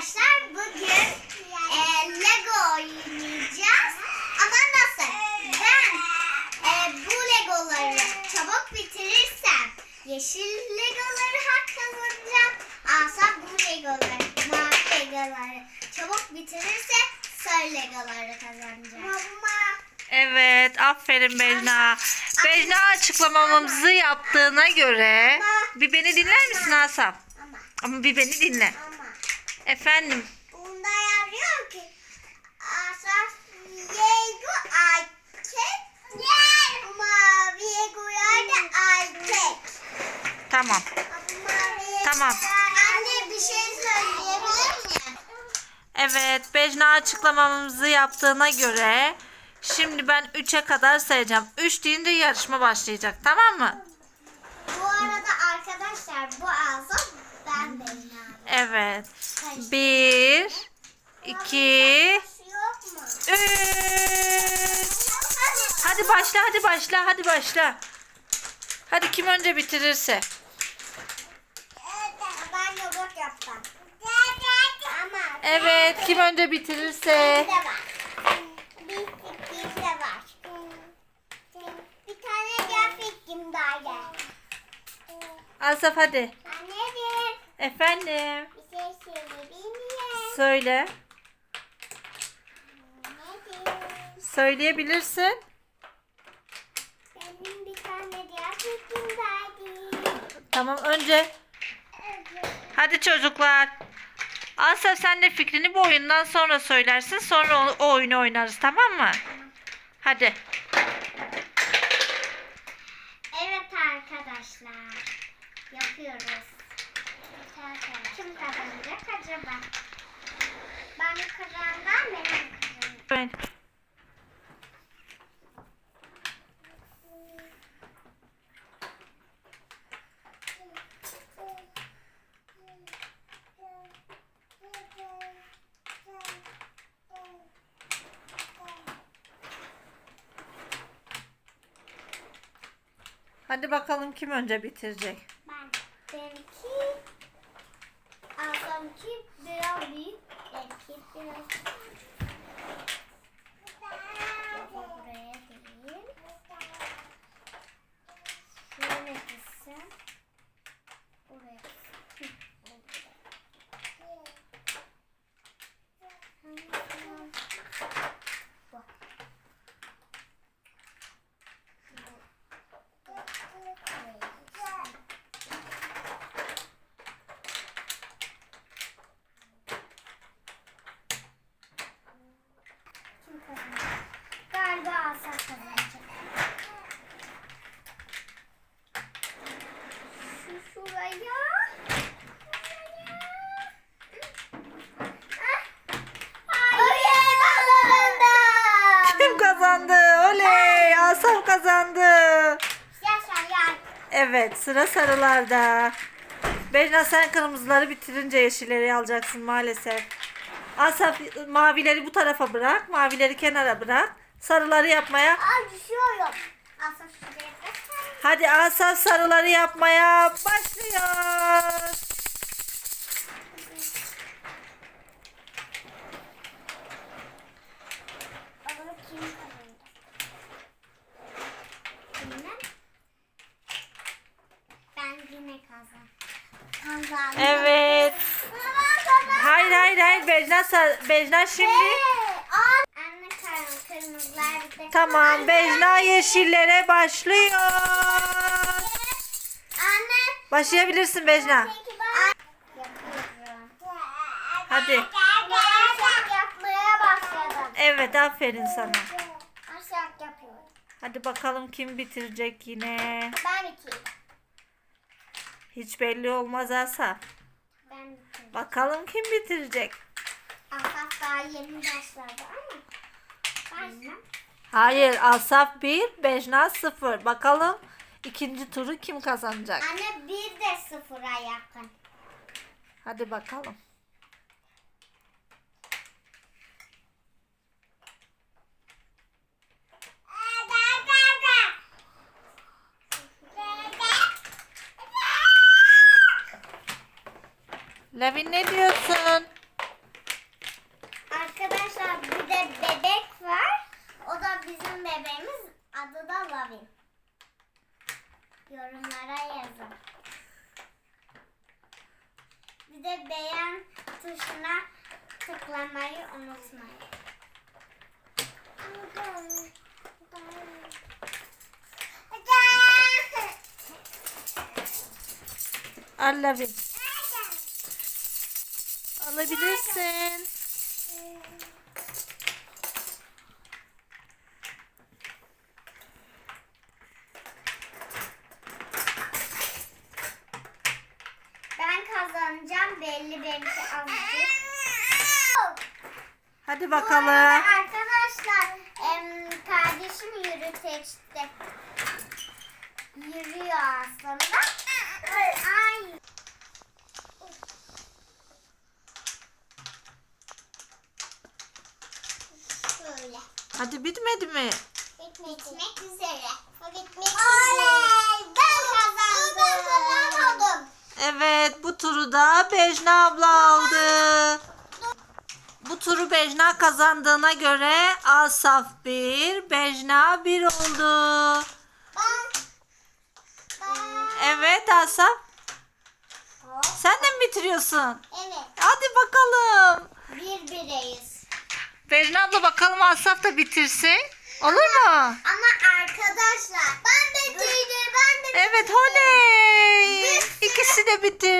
Arkadaşlar bugün e, Lego oynayacağız. Ama nasıl? Ben e, bu Legoları çabuk bitirirsem yeşil Legoları hak kazanacağım. Asaf bu Legoları, mavi Legoları çabuk bitirirse sarı Legoları kazanacağım. Mama. Evet, aferin Bejna. Bejna açıklamamızı yaptığına göre bir beni dinler misin Asaf? Ama Ama bir beni dinle. Efendim, bunda yazıyor ki Asaf Lego erkek mavi Legolar da erkek. tamam. Tamam. Anne bir şey söyleyebilir miyim? Evet, Bejna açıklamamızı yaptığına göre şimdi ben 3'e kadar sayacağım. 3 deyince yarışma başlayacak, tamam mı? Bu arada arkadaşlar bu Asaf ben benim Evet. 1 2 Yok mu? 3 Hadi başla, hadi başla, hadi başla. Hadi kim önce bitirirse. Ben robot yaptım. Ama Evet, kim önce bitirirse. bir de var. Bir de var. Bir tane daha gel. Asaf hadi. Efendim. bir şey söyleyebilir miyim? Söyle. Anneciğim Söyleyebilirsin. benim bir tane grafikim vardı. Tamam önce. Hadi çocuklar. Asaf sen de fikrini bu oyundan sonra söylersin. Sonra o, o oyunu oynarız tamam mı? Hadi. Evet arkadaşlar. Yapıyoruz. Kazanacak acaba? Ben kazandım, benim kazandım. Ben- Hadi bakalım kim önce bitirecek. Ben benimki Asamki biraz büyük. Benimki biraz buraya değil. Şöyle gitsem. Buraya. Hı, oldu. Bu. Kim kazanacak? Galiba Asaf kazanacak. Şu şuraya. Hayır kazandım. Kim kazandı? Oley! Asaf kazandı. Yaşa ya. Evet sıra sarılarda. Bejna sen kırmızıları bitirince yeşilleri alacaksın maalesef. Asaf mavileri bu tarafa bırak. Mavileri kenara bırak. Sarıları yapmaya. Aa düşüyorum. Asaf şuraya. Hadi Asaf sarıları yapmaya başlıyor. Onu kim kazandı? Bilmem. Ben yine kazan. Kazandım. Evet. Hayır hayır hayır Bejna, Bejna şimdi. Aa, Anne kar- kırmızılar bir de. Tamam Bejna yeşillere başlıyor. Anne. Başlayabilirsin Bejna. Hadi. Evet aferin sana. Hadi bakalım kim bitirecek yine. Ben iki. Hiç belli olmaz Asaf. Ben bitirdim. Bakalım kim bitirecek. Asaf daha yeni başladı ama. Ben Hayır Asaf 1, Bejna 0. Bakalım ikinci turu kim kazanacak? Anne bir de sıfıra yakın. Hadi bakalım. Lavin ne diyorsun? de bebek var. O da bizim bebeğimiz. Adı da Lavin. Yorumlara yazın. Bir de beğen tuşuna tıklamayı unutmayın. Allavin. Alabilirsin. Ben kazanacağım belli benimki azıcık. Hadi Bu arada bakalım. arkadaşlar em, kardeşim yürüteçte. Yürüyor aslında. Ay. Hadi bitmedi mi? Bitmek üzere. Bitmek Oley! Ben kazandım. Ben kazanmadım. Evet bu turu da Bejna abla aldı. Bu turu Bejna kazandığına göre Asaf 1, Bejna 1 oldu. Ben. Ben. Evet Asaf sen de mi bitiriyorsun? Evet. Hadi bakalım. Bir bireyiz. Bejna abla bakalım Asaf da bitirsin. Olur mu? Ama arkadaşlar ben de bitirdim. Ben de Evet oley. İkisi de bitirdi. Çok